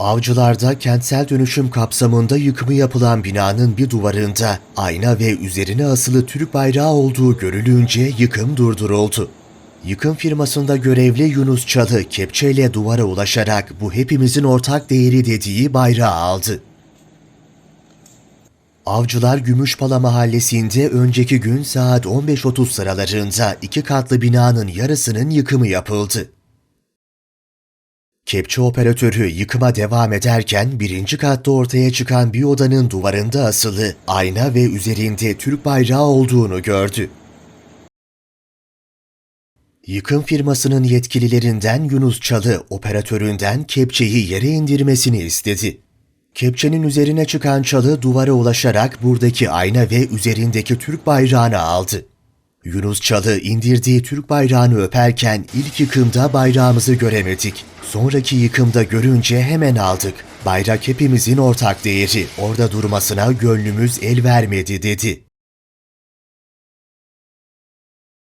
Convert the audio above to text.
Avcılarda kentsel dönüşüm kapsamında yıkımı yapılan binanın bir duvarında ayna ve üzerine asılı Türk bayrağı olduğu görülünce yıkım durduruldu. Yıkım firmasında görevli Yunus Çalı kepçeyle duvara ulaşarak bu hepimizin ortak değeri dediği bayrağı aldı. Avcılar Gümüşpala mahallesinde önceki gün saat 15.30 sıralarında iki katlı binanın yarısının yıkımı yapıldı. Kepçe operatörü yıkıma devam ederken birinci katta ortaya çıkan bir odanın duvarında asılı ayna ve üzerinde Türk bayrağı olduğunu gördü. Yıkım firmasının yetkililerinden Yunus Çalı operatöründen kepçeyi yere indirmesini istedi. Kepçenin üzerine çıkan çalı duvara ulaşarak buradaki ayna ve üzerindeki Türk bayrağını aldı. Yunus Çalı indirdiği Türk bayrağını öperken ilk yıkımda bayrağımızı göremedik. Sonraki yıkımda görünce hemen aldık. Bayrak hepimizin ortak değeri. Orada durmasına gönlümüz el vermedi dedi.